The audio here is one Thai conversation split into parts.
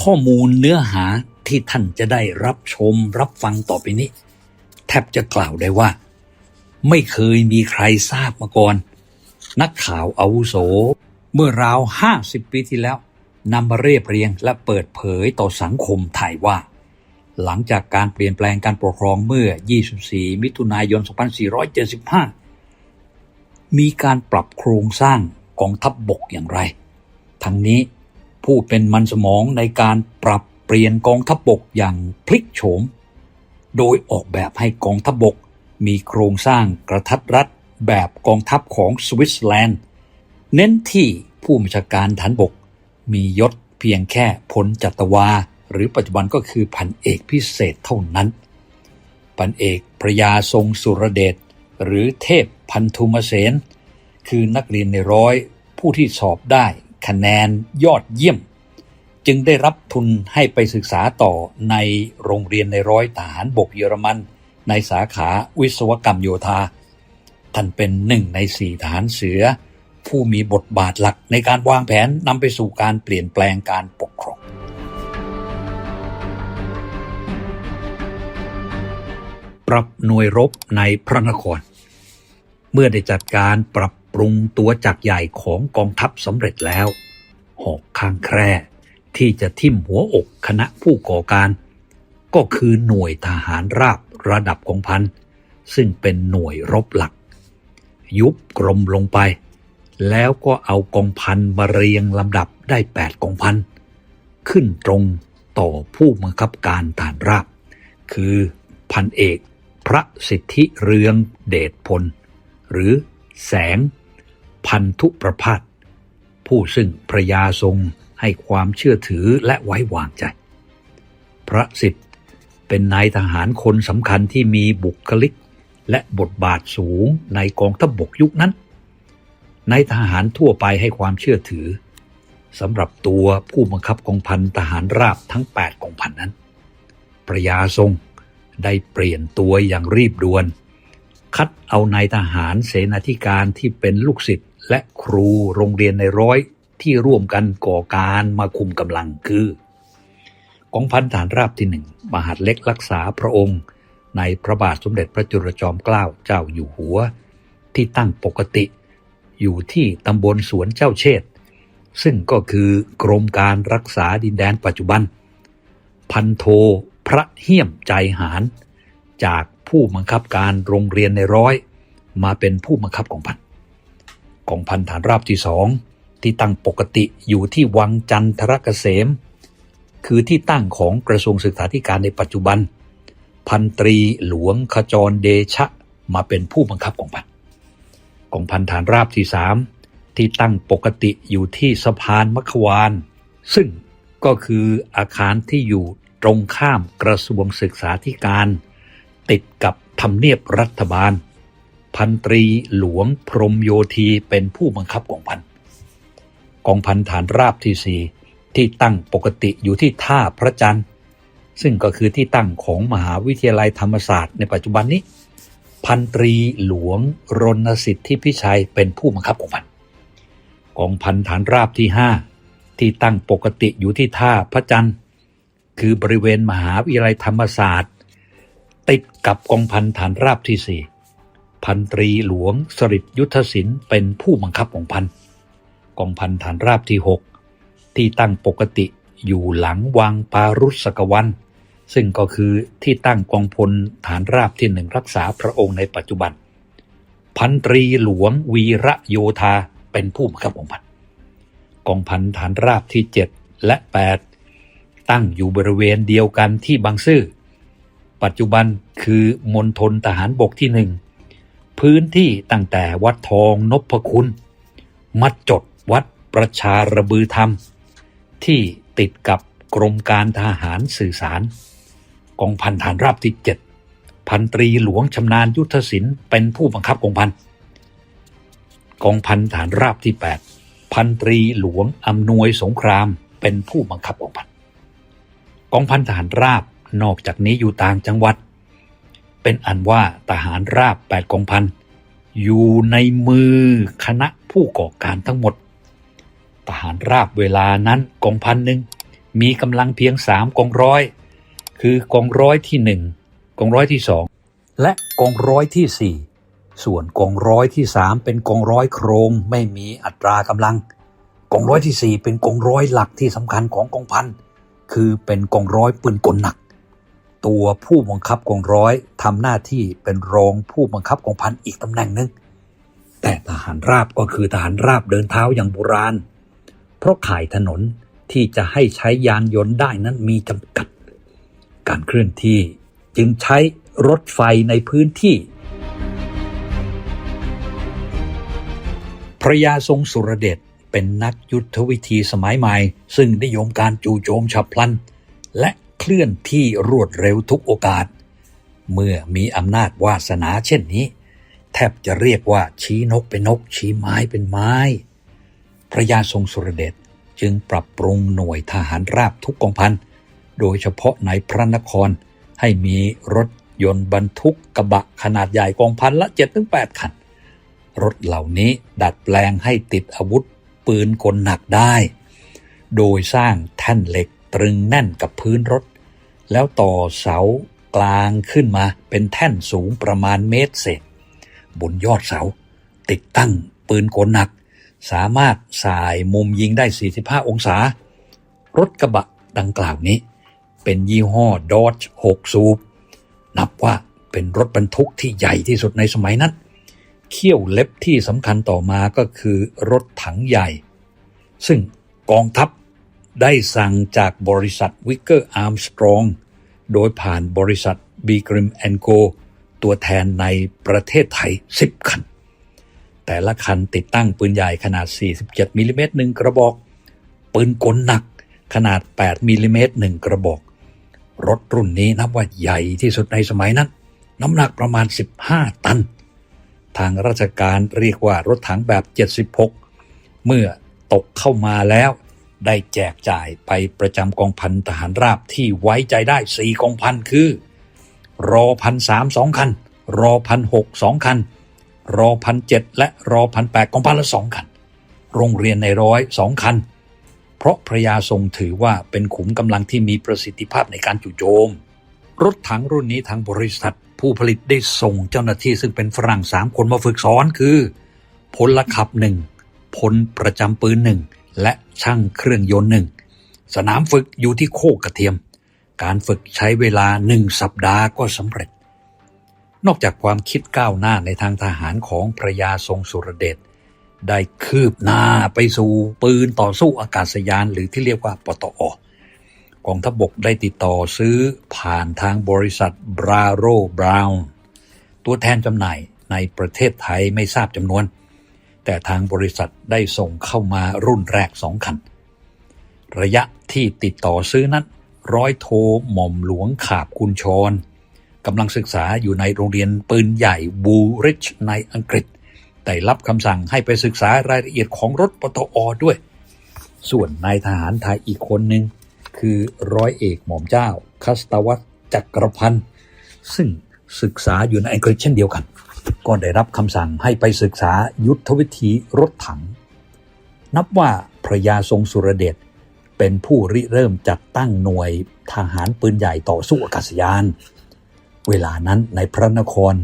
ข้อมูลเนื้อหาที่ท่านจะได้รับชมรับฟังต่อไปนี้ แทบจะกล่าวได้ว่า ไม่เคยมีใครทราบมาก่อน นักข่าวอาวุโส เมื่อราว50ปีที่แล้วนำมาเรียบเรียงและเปิดเผยต่อสังคมไทยว่า หลังจากการเปลี่ยนแปลงการปกครองเมื่อ 24 มิถุนายน 2475 มีการปรับโครงสร้างกองทัพบบกอย่างไร ทั้งนี้ ผู้เป็นมันสมองในการปรับเปลี่ยนกองทัพบบกอย่างพลิกโฉม โดยออกแบบให้กองทัพบบกมีโครงสร้างกระทัดรัดแบบกองทัพของสวิตเซอร์แลนด์ เน้นที่ผู้บัญชาการฐานบก มียศเพียงแค่พลจัตวา หรือปัจจุบันก็คือพันเอกพิเศษเท่านั้น พันเอกพระยาทรงสุรเดชหรือเทพพันธุมเสนคือนักเรียนในร้อยผู้ที่สอบได้ คะแนนยอดเยี่ยม จึงได้รับทุนให้ไปศึกษาต่อในโรงเรียนในร้อยทหารบกเยอรมัน ในสาขาวิศวกรรมโยธา ท่านเป็นหนึ่งในสี่ทหารเสือ ผู้มีบทบาทหลักในการวางแผนนำไปสู่การเปลี่ยนแปลงการปกครองปรับหน่วยรบในพระนคร เมื่อได้จัดการปรับ ปรุงตัวจักใหญ่ของกองทัพสำเร็จแล้ว หอกข้างแคร่ที่จะทิ่มหัวอกคณะผู้ก่อการ ก็คือหน่วยทหารราบระดับกองพัน ซึ่งเป็นหน่วยรบหลัก ยุบกรมลงไป แล้วก็เอากองพันมาเรียงลำดับได้แปดกองพัน ขึ้นตรงต่อผู้บังคับการฐานราบ คือพันเอกพระสิทธิเรืองเดชพล หรือแสง พันธุประพาสผู้ซึ่งพระยาทรงให้ความเชื่อถือและไว้วางใจ พระสิทธิ์เป็นนายทหารคนสำคัญที่มีบุคลิกและบทบาทสูงในกองทัพบบกยุคนั้นนายทหารทั่วไปให้ความเชื่อถือสำหรับตัวผู้บังคับกองพันทหารราบทั้ง 8กองพันนั้นพระยาทรงได้เปลี่ยนตัวอย่างรีบด่วน คัดเอานายทหารเสนาธิการที่เป็นลูกศิษย์ และครูโรงเรียนในร้อยที่ร่วมกันก่อการมาคุมกำลังคือกองพันฐานราบที่หนึ่งมหาดเล็กรักษาพระองค์ ในพระบาทสมเด็จพระจุลจอมเกล้าเจ้าอยู่หัว ที่ตั้งปกติ อยู่ที่ตำบลสวนเจ้าเชษฐ์ซึ่งก็คือกรมการรักษาดินแดนปัจจุบัน พันโทพระเฮี่ยมใจหาร จากผู้บังคับการโรงเรียนในร้อย มาเป็นผู้บังคับกองพัน กองพันฐานราบที่สองที่ตั้งปกติอยู่ที่วังจันทรเกษม คือที่ตั้งของกระทรวงศึกษาธิการในปัจจุบัน พันตรีหลวงขจรเดชะมาเป็นผู้บังคับกองพันกองพันฐานราบที่สามที่ตั้งปกติอยู่ที่สะพานมัควาน ซึ่งก็คืออาคารที่อยู่ตรงข้ามกระทรวงศึกษาธิการ ติดกับทำเนียบรัฐบาล พันตรีหลวงพรมโยธีเป็นผู้บังคับกองพัน กองพันฐานราบที่สี่ที่ตั้งปกติอยู่ที่ท่าพระจันทร์ ซึ่งก็คือที่ตั้งของมหาวิทยาลัยธรรมศาสตร์ในปัจจุบันนี้ พันตรีหลวงรณสิทธิพิชัยเป็นผู้บังคับกองพัน กองพันฐานราบที่ห้าที่ตั้งปกติอยู่ที่ท่าพระจันทร์ คือบริเวณมหาวิทยาลัยธรรมศาสตร์ ติดกับกองพันฐานราบที่สี่ พันตรีหลวงสริตยุทธศิลป์เป็นผู้บังคับกองพันกองพันฐานราบที่ 6 ที่ตั้งปกติอยู่หลังวังปารุสกวัน ซึ่งก็คือที่ตั้งกองพลฐานราบที่หนึ่งรักษาพระองค์ในปัจจุบัน พันตรีหลวงวีระโยธาเป็นผู้บังคับกองพันกองพันฐานราบที่ 7 และ 8 ตั้งอยู่บริเวณเดียวกันที่บางซื่อปัจจุบันคือมณฑลทหารบกที่หนึ่ง พื้นที่ตั้งแต่วัดทองนพคุณ มัดจดวัดประชาระบือธรรม ที่ติดกับกรมการทหารสื่อสาร กองพันฐานราบที่ 7 พันตรีหลวงชำนาญยุทธศิลป์เป็นผู้บังคับกองพัน กองพันฐานราบที่ 8 พันตรีหลวงอำนวยสงครามเป็นผู้บังคับกองพัน กองพันทหารราบนอกจากนี้อยู่ต่างจังหวัด เป็นอันว่าทหารราบแปดกองพัน อยู่ในมือคณะผู้ก่อการทั้งหมด ทหารราบเวลานั้นกองพันหนึ่งมีกำลังเพียงสามกองร้อย คือกองร้อยที่หนึ่งกองร้อยที่สองและกองร้อยที่สี่ส่วนกองร้อยที่สามเป็นกองร้อยโครงไม่มีอัตรากำลัง กองร้อยที่สี่เป็นกองร้อยหลักที่สำคัญของกองพัน คือเป็นกองร้อยปืนกลหนัก ตัวผู้บังคับกองร้อยทำหน้าที่เป็นรองผู้บังคับกองพันอีกตำแหน่งหนึ่งแต่ทหารราบก็คือทหารราบเดินเท้าอย่างโบราณ เพราะข่ายถนนที่จะให้ใช้ยานยนต์ได้นั้นมีจำกัด การเคลื่อนที่จึงใช้รถไฟในพื้นที่ พระยาทรงสุรเดชเป็นนักยุทธวิธีสมัยใหม่ ซึ่งนิยมการจู่โจมฉับพลัน และ เคลื่อนที่รวดเร็วทุกโอกาส เมื่อมีอำนาจวาสนาเช่นนี้ แทบจะเรียกว่าชี้นกเป็นนก ชี้ไม้เป็นไม้ พระยาทรงสุรเดชจึงปรับปรุงหน่วยทหารราบทุกกองพัน โดยเฉพาะในพระนครให้มีรถยนต์บรรทุกกระบะขนาดใหญ่กองพันละ 7-8 คัน รถเหล่านี้ดัดแปลงให้ติดอาวุธปืนกลหนักได้ โดยสร้างแท่นเหล็กตรึงแน่นกับพื้นรถ แล้วต่อเสากลางขึ้นมาเป็นแท่นสูงประมาณเมตรเศษ บนยอดเสา ติดตั้งปืนกลหนัก สามารถสายมุมยิงได้ 45 องศา รถกระบะดังกล่าวนี้ เป็นยี่ห้อดอ g 6สูบ นับว่าเป็นรถบรรทุกที่ใหญ่ที่สุดในสมัยนั้น เขี้ยวเล็บที่สำคัญต่อมาก็คือรถถังใหญ่ ซึ่งกองทัพ ได้สั่งจากบริษัทวิกเกอร์อาร์มสตรองโดยผ่านบริษัทบีกริมแอนโกตัวแทนในประเทศไทย 10 คัน แต่ละคันติดตั้งปืนใหญ่ขนาด 47มิลลิเมตรหนึ่งกระบอก ปืนกลหนักขนาด 8มิลลิเมตรหนึ่งกระบอก รถรุ่นนี้นับว่าใหญ่ที่สุดในสมัยนั้น น้ำหนักประมาณ 15 ตัน ทางราชการเรียกว่ารถถังแบบ 76 เมื่อตกเข้ามาแล้ว ได้แจกจ่ายไปประจำกองพันทหารราบที่ไว้ใจได้4กองพันคือ รอพันสามสองคัน รอพันหกสองคัน รอพันเจ็ดและรอพันแปดกองพันละสองคัน โรงเรียนในร้อยสองคัน เพราะพระยาทรงถือว่าเป็นขุมกำลังที่มีประสิทธิภาพในการจู่โจม รถถังรุ่นนี้ทางบริษัทผู้ผลิตได้ส่งเจ้าหน้าที่ซึ่งเป็นฝรั่งสามคนมาฝึกสอนคือพลขับหนึ่งพลประจำปืนหนึ่ง และช่างเครื่องยนต์หนึ่ง สนามฝึกอยู่ที่โคกกระเทียม การฝึกใช้เวลาหนึ่งสัปดาห์ก็สำเร็จ นอกจากความคิดก้าวหน้าในทางทหารของพระยาทรงสุรเดชได้คืบหน้าไปสู่ปืนต่อสู้อากาศยานหรือที่เรียกว่าปตอกองทัพบกได้ติดต่อซื้อผ่านทางบริษัทบราโรบราวน์ตัวแทนจำหน่ายในประเทศไทยไม่ทราบจำนวน แต่ทางบริษัทได้ส่งเข้ามารุ่นแรกสองคัน ระยะที่ติดต่อซื้อนั้น ร้อยโทหม่อมหลวงขาบกุญชรกำลังศึกษาอยู่ในโรงเรียนปืนใหญ่บูริชในอังกฤษแต่รับคำสั่งให้ไปศึกษารายละเอียดของรถปตอด้วย ส่วนนายทหารไทยอีกคนหนึ่งคือร้อยเอกหม่อมเจ้า คัสตวัตจักรพันธ์ซึ่งศึกษาอยู่ในอังกฤษเช่นเดียวกัน ก็ได้รับคำสั่งให้ไปศึกษายุทธวิธีรถถัง นับว่าพระยาทรงสุรเดชเป็นผู้ริเริ่มจัดตั้งหน่วยทหารปืนใหญ่ต่อสู้อากาศยาน เวลานั้นในพระนคร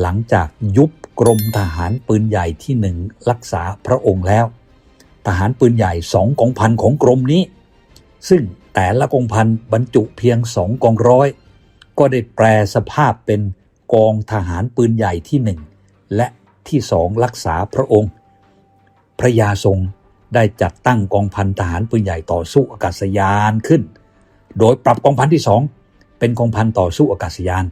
หลังจากยุบกรมทหารปืนใหญ่ที่หนึ่งรักษาพระองค์แล้ว ทหารปืนใหญ่สองกองพันของกรมนี้ ซึ่งแต่ละกองพันบรรจุเพียงสองกองร้อย ก็ได้แปลสภาพเป็น กองทหารปืนใหญ่ที่หนึ่งและที่สองรักษาพระองค์ พระยาทรงได้จัดตั้งกองพันทหารปืนใหญ่ต่อสู้อากาศยานขึ้น โดยปรับกองพันที่สองเป็นกองพันต่อสู้อากาศยาน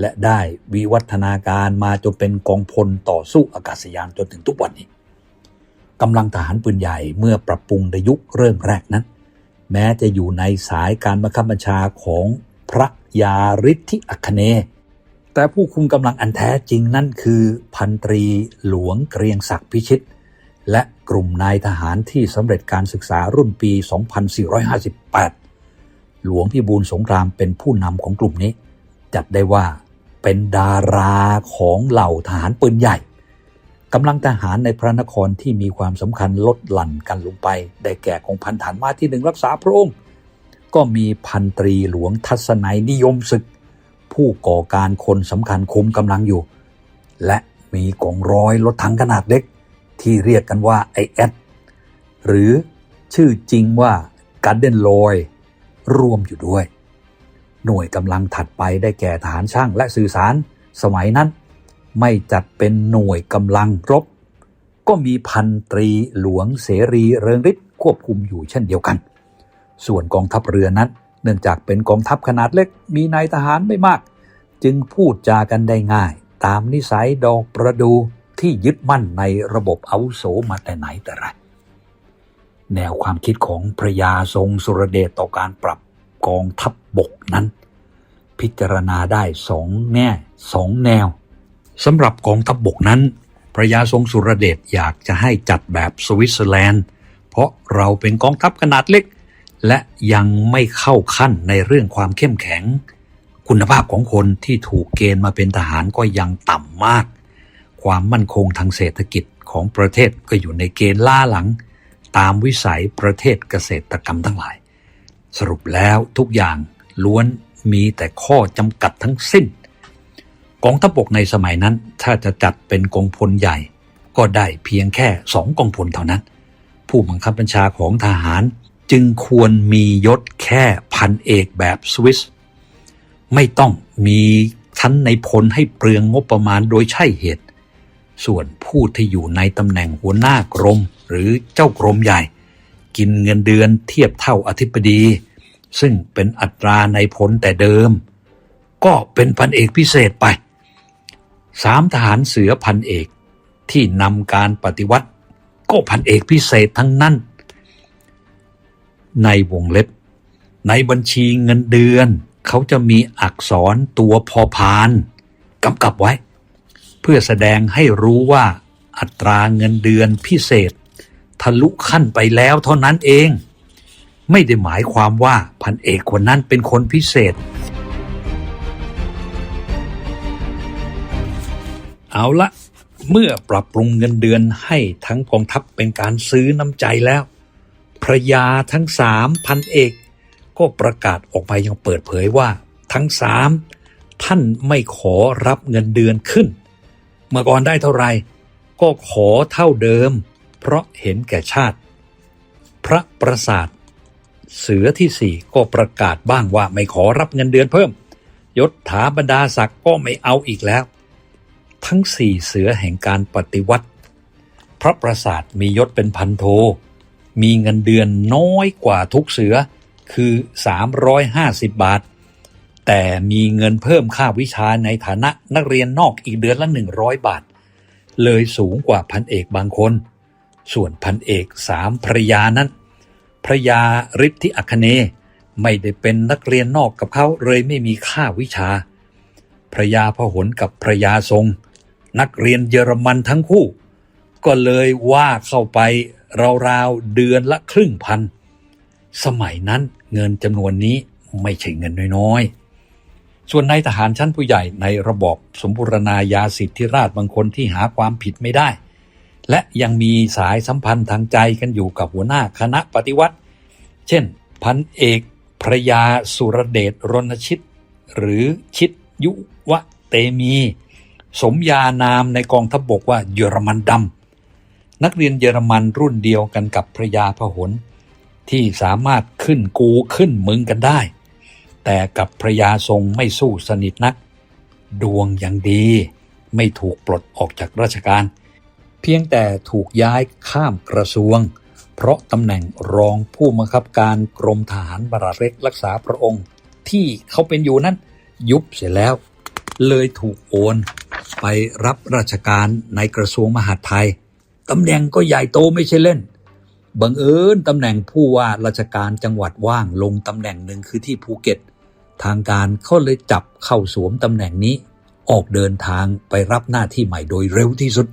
และได้วิวัฒนาการมาจนเป็นกองพลต่อสู้อากาศยานจนถึงทุกวันนี้กำลังทหารปืนใหญ่เมื่อปรับปรุงในยุคเริ่มแรกนั้น แม้จะอยู่ในสายการบังคับบัญชาของพระยาฤทธิอัคเนย์ แต่ผู้คุมกำลังอันแท้จริงนั่นคือพันตรีหลวงเกรียงศักดิ์พิชิต และกลุ่มนายทหารที่สำเร็จการศึกษารุ่นปี 2458 หลวงพิบูลสงครามเป็นผู้นำของกลุ่มนี้ จัดได้ว่าเป็นดาราของเหล่าทหารปืนใหญ่กำลังทหารในพระนครที่มีความสำคัญลดหลั่นกันลงไป ได้แก่ของพันฐานมาที่หนึ่งรักษาพระองค์ ก็มีพันตรีหลวงทัศนัยนิยมศึก ผู้ก่อการคนสำคัญคุมกำลังอยู่ และมีกองร้อยรถถังขนาดเล็ก ที่เรียกกันว่าไอแอดหรือชื่อจริงว่าการเดนลอยรวมอยู่ด้วย หน่วยกำลังถัดไปได้แก่ทหารช่างและสื่อสาร สมัยนั้น ไม่จัดเป็นหน่วยกำลังรบ ก็มีพันตรีหลวงเสรีเริงฤทธิ์ควบคุมอยู่เช่นเดียวกัน ส่วนกองทัพเรือนั้น เนื่องจากเป็นกองทัพขนาดเล็กมีนายทหารไม่มาก จึงพูดจากันได้ง่าย ตามนิสัยดอกประดูที่ยึดมั่นในระบบอาวุโสมาแต่ไหนแต่ไรแนวความคิดของพระยาทรงสุรเดชต่อการปรับกองทัพบบกนั้น พิจารณาได้สองแง่สองแนวสำหรับกองทัพบบกนั้น พระยาทรงสุรเดชอยากจะให้จัดแบบสวิตเซอร์แลนด์ เพราะเราเป็นกองทัพขนาดเล็ก และยังไม่เข้าขั้นในเรื่องความเข้มแข็ง คุณภาพของคนที่ถูกเกณฑ์มาเป็นทหารก็ยังต่ำมาก ความมั่นคงทางเศรษฐกิจของประเทศก็อยู่ในเกณฑ์ล่าหลัง ตามวิสัยประเทศเกษตรกรรมทั้งหลาย สรุปแล้วทุกอย่างล้วนมีแต่ข้อจำกัดทั้งสิ้น กองทัพบกในสมัยนั้นถ้าจะจัดเป็นกองพลใหญ่ ก็ได้เพียงแค่สองกองพลเท่านั้น ผู้บังคับบัญชาของทหาร จึงควรมียศแค่พันเอกแบบสวิส ไม่ต้องมีชั้นในพลให้เปลืองงบประมาณโดยใช่เหตุ ส่วนผู้ที่อยู่ในตำแหน่งหัวหน้ากรมหรือเจ้ากรมใหญ่ กินเงินเดือนเทียบเท่าอธิบดี ซึ่งเป็นอัตราในพลแต่เดิม ก็เป็นพันเอกพิเศษไปสามทหารเสือพันเอกที่นำการปฏิวัติ ก็พันเอกพิเศษทั้งนั้น ในวงเล็บ ในบัญชีเงินเดือน เขาจะมีอักษรตัวพอพานกำกับไว้ เพื่อแสดงให้รู้ว่าอัตราเงินเดือนพิเศษ ทะลุขั้นไปแล้วเท่านั้นเอง ไม่ได้หมายความว่าพันเอกคนนั้นเป็นคนพิเศษ เอาละเมื่อปรับปรุงเงินเดือนให้ทั้งกองทัพเป็นการซื้อน้ำใจแล้ว พระยาทั้งสามพันเอก ก็ประกาศออกไปยังเปิดเผยว่าทั้งสามท่านไม่ขอรับเงินเดือนขึ้น เมื่อก่อนได้เท่าไหร่ก็ขอเท่าเดิม เพราะเห็นแก่ชาติ พระประสาท เสือที่สี่ก็ประกาศบ้างว่าไม่ขอรับเงินเดือนเพิ่ม ยศถาบรรดาศักดิ์ก็ไม่เอาอีกแล้ว ทั้งสี่เสือแห่งการปฏิวัติ พระประสาทมียศเป็นพันโท มีเงินเดือนน้อยกว่าทุกเสือคือ 350 บาท แต่มีเงินเพิ่มค่าวิชาในฐานะนักเรียนนอกอีกเดือนละ 100 บาท เลยสูงกว่าพันเอกบางคน ส่วนพันเอกสามภรยานั้นพระยาฤทธิอัคเนไม่ได้เป็นนักเรียนนอกกับเขาเลยไม่มีค่าวิชาพระยาพหลกับพระยาทรง นักเรียนเยอรมันทั้งคู่ ก็เลยว่าเข้าไป ราวๆเดือนละครึ่งพัน สมัยนั้นเงินจำนวนนี้ไม่ใช่เงินน้อยๆ ส่วนนายทหารชั้นผู้ใหญ่ในระบอบสมบูรณาญาสิทธิราชบางคนที่หาความผิดไม่ได้ และยังมีสายสัมพันธ์ทางใจกันอยู่กับหัวหน้าคณะปฏิวัติ เช่น พันเอกพระยาสุรเดชรณชิต หรือชิดยุวะเตมี สมญานามในกองทัพบบกว่าเยอรมันดำ นักเรียนเยอรมันรุ่นเดียวกันกับพระยาพหลที่สามารถขึ้นกูขึ้นมึงกันได้ แต่กับพระยาทรงไม่สู้สนิทนัก ดวงยังดีไม่ถูกปลดออกจากราชการ เพียงแต่ถูกย้ายข้ามกระทรวง เพราะตำแหน่งรองผู้บังคับการกรมทหารบราเล็กรักษาพระองค์ ที่เขาเป็นอยู่นั้นยุบเสียแล้ว เลยถูกโอนไปรับราชการในกระทรวงมหาดไทย ตำแหน่งก็ใหญ่โตไม่ใช่เล่น บังเอิญตำแหน่งผู้ว่าราชการจังหวัดว่างลงตำแหน่งหนึ่งคือที่ภูเก็ต ทางการเขาเลยจับเข้าสวมตำแหน่งนี้ ออกเดินทางไปรับหน้าที่ใหม่โดยเร็วที่สุด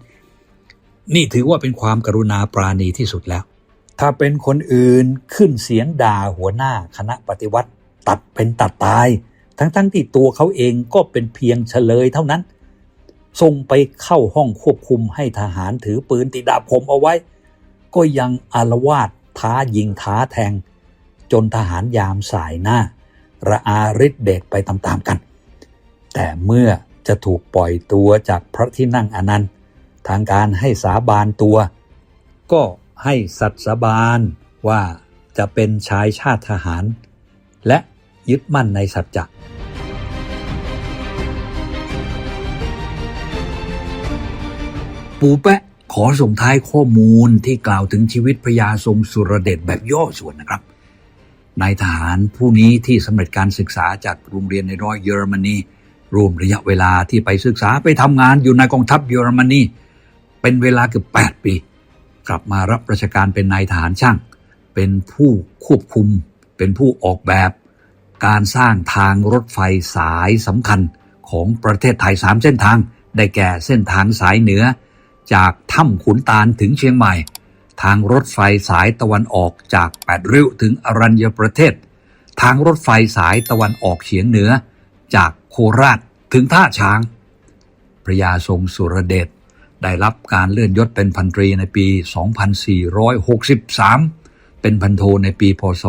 นี่ถือว่าเป็นความกรุณาปราณีที่สุดแล้ว ถ้าเป็นคนอื่นขึ้นเสียงด่าหัวหน้าคณะปฏิวัติ ตัดเป็นตัดตาย ทั้งๆทที่ตัวเขาเองก็เป็นเพียงเฉลยเท่านั้น ส่งไปเข้าห้องควบคุมให้ทหารถือปืนติดดาบคมเอาไว้ ก็ยังอารวาสท้ายิงท้าแทง จนทหารยามสายหน้า ระอาฤทธิเดชไปตามๆกัน แต่เมื่อจะถูกปล่อยตัวจากพระที่นั่งอนันต์ ทางการให้สาบานตัว ก็ให้สัตย์สาบานว่าจะเป็นชายชาติทหาร และยึดมั่นในสัจจะ ปูแปะขอส่งท้ายข้อมูลที่กล่าวถึงชีวิตพระยาทรงสุรเดชแบบย่อส่วนนะครับนายทหารผู้นี้ที่สำเร็จการศึกษาจากโรงเรียนในร้อยเยอรมนีรวมระยะเวลาที่ไปศึกษาไปทำงานอยู่ในกองทัพเยอรมนีเป็นเวลาเกือบ8 ปี กลับมารับราชการเป็นนายทหารช่าง เป็นผู้ควบคุม เป็นผู้ออกแบบ การสร้างทางรถไฟสายสำคัญของประเทศไทยสามเส้นทาง ได้แก่เส้นทางสายเหนือ จากถ้ำขุนตาลถึงเชียงใหม่ ทางรถไฟสายตะวันออกจากแปดริ้วถึงอรัญญประเทศ ทางรถไฟสายตะวันออกเฉียงเหนือ จากโคราชถึงท่าช้าง พระยาทรงสุรเดชได้รับการเลื่อนยศเป็นพันตรีในปี 2463 เป็นพันโทในปี พศ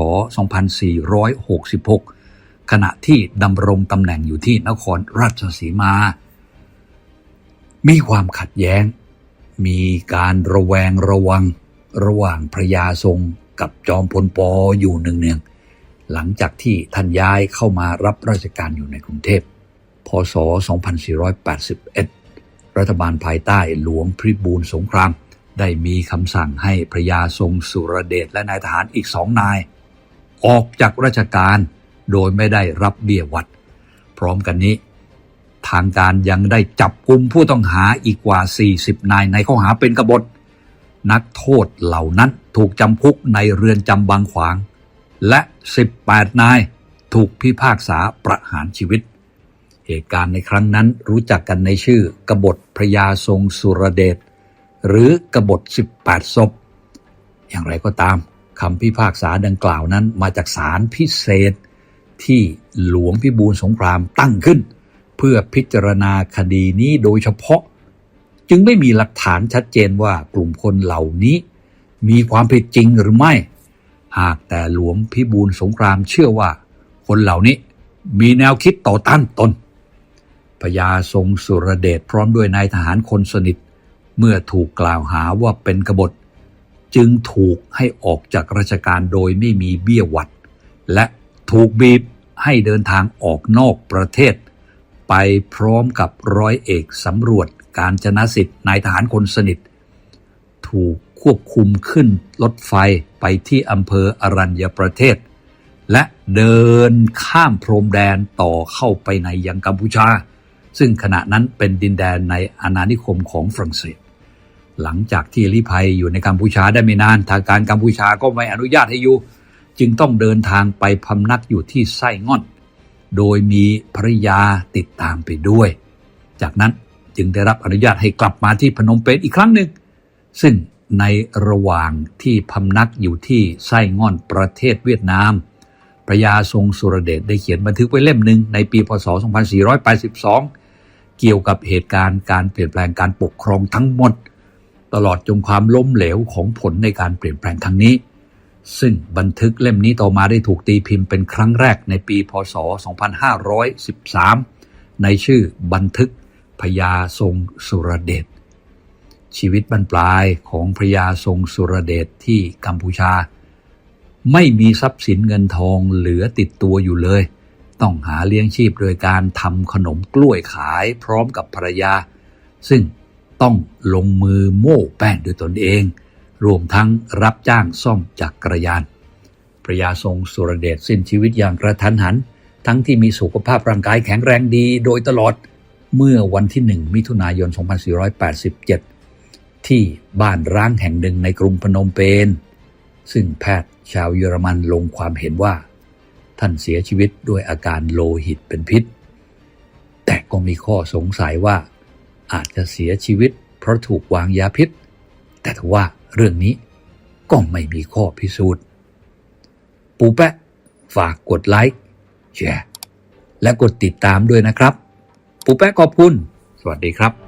2466 ขณะที่ดำรงตำแหน่งอยู่ที่นครราชสีมา มีความขัดแย้ง มีการระแวงระวังระหว่างพระยาทรงกับจอมพลปออยู่เนืองๆหลังจากที่ท่านย้ายเข้ามารับราชการอยู่ในกรุงเทพ พศ 2481 รัฐบาลภายใต้หลวงพิบูลสงคราม ได้มีคำสั่งให้พระยาทรงสุรเดชและนายทหารอีกสองนาย ออกจากราชการโดยไม่ได้รับเบี้ยวัด พร้อมกันนี้ ทางการยังได้จับกลุ่มผู้ต้องหาอีกกว่า 40 นายในข้อหาเป็นกบฏ นักโทษเหล่านั้นถูกจำคุกในเรือนจำบางขวาง และ 18 นายถูกพิพากษาประหารชีวิต เหตุการณ์ในครั้งนั้นรู้จักกันในชื่อกบฏพระยาทรงสุรเดชหรือกบฏ 18 ศพ อย่างไรก็ตามคำพิพากษาดังกล่าวนั้นมาจากศาลพิเศษที่หลวงพิบูลสงครามตั้งขึ้น เพื่อพิจารณาคดีนี้โดยเฉพาะ จึงไม่มีหลักฐานชัดเจนว่ากลุ่มคนเหล่านี้ มีความผิดจริงหรือไม่ หากแต่หลวงพิบูลสงครามเชื่อว่า คนเหล่านี้มีแนวคิดต่อต้านตนพญาทรงสุรเดชพร้อมด้วยนายทหารคนสนิท เมื่อถูกกล่าวหาว่าเป็นกบฏ จึงถูกให้ออกจากราชการโดยไม่มีเบี้ยวัด และถูกบีบให้เดินทางออกนอกประเทศ ไปพร้อมกับร้อยเอกสำรวจการจนสิทธิ์นายทหารคนสนิท ถูกควบคุมขึ้นรถไฟไปที่อำเภออรัญญประเทศ และเดินข้ามพรมแดนต่อเข้าไปในยังกัมพูชา ซึ่งขณะนั้นเป็นดินแดนในอาณานิคมของฝรั่งเศส หลังจากที่ลีภัยอยู่ในกัมพูชาได้ไม่นานทางการกัมพูชาก็ไม่อนุญาตให้อยู่ จึงต้องเดินทางไปพำนักอยู่ที่ไส้ง่อน โดยมีภรรยาติดตามไปด้วย จากนั้นจึงได้รับอนุญาตให้กลับมาที่พนมเปญอีกครั้งหนึ่ง ซึ่งในระหว่างที่พำนักอยู่ที่ไส้ง่อนประเทศเวียดนาม พระยาทรงสุรเดชได้เขียนบันทึกไว้เล่มหนึ่งในปีพศ 2482 เกี่ยวกับเหตุการณ์การเปลี่ยนแปลงการปกครองทั้งหมด ตลอดจนความล้มเหลวของผลในการเปลี่ยนแปลงครั้งนี้ ซึ่งบันทึกเล่มนี้ต่อมาได้ถูกตีพิมพ์เป็นครั้งแรกในปีพศ 2513 ในชื่อบันทึกพญาทรงสุรเดช ชีวิตบรรปลายของพรยาทรงสุรเดชที่กัมพูชา ไม่มีทรัพย์สินเงินทองเหลือติดตัวอยู่เลย ต้องหาเลี้ยงชีพโดยการทำขนมกล้วยขายพร้อมกับภรรยา ซึ่งต้องลงมือโม่แป้งด้วยตนเอง รวมทั้งรับจ้างซ่อมจักรยาน พระยาทรงสุรเดชสิ้นชีวิตอย่างกระทันหัน ทั้งที่มีสุขภาพร่างกายแข็งแรงดีโดยตลอดเมื่อวันที่ 1 มิถุนายน 2487 ที่บ้านร้างแห่งหนึ่งในกรุงพนมเปญ ซึ่งแพทย์ชาวเยอรมันลงความเห็นว่า ท่านเสียชีวิตด้วยอาการโลหิตเป็นพิษ แต่ก็มีข้อสงสัยว่า อาจจะเสียชีวิตเพราะถูกวางยาพิษ แต่ทว่า เรื่องนี้ก็ไม่มีข้อพิสูจน์ ปูแปะฝากกดไลค์แชร์และกดติดตามด้วยนะครับ ปูแปะขอบคุณ สวัสดีครับ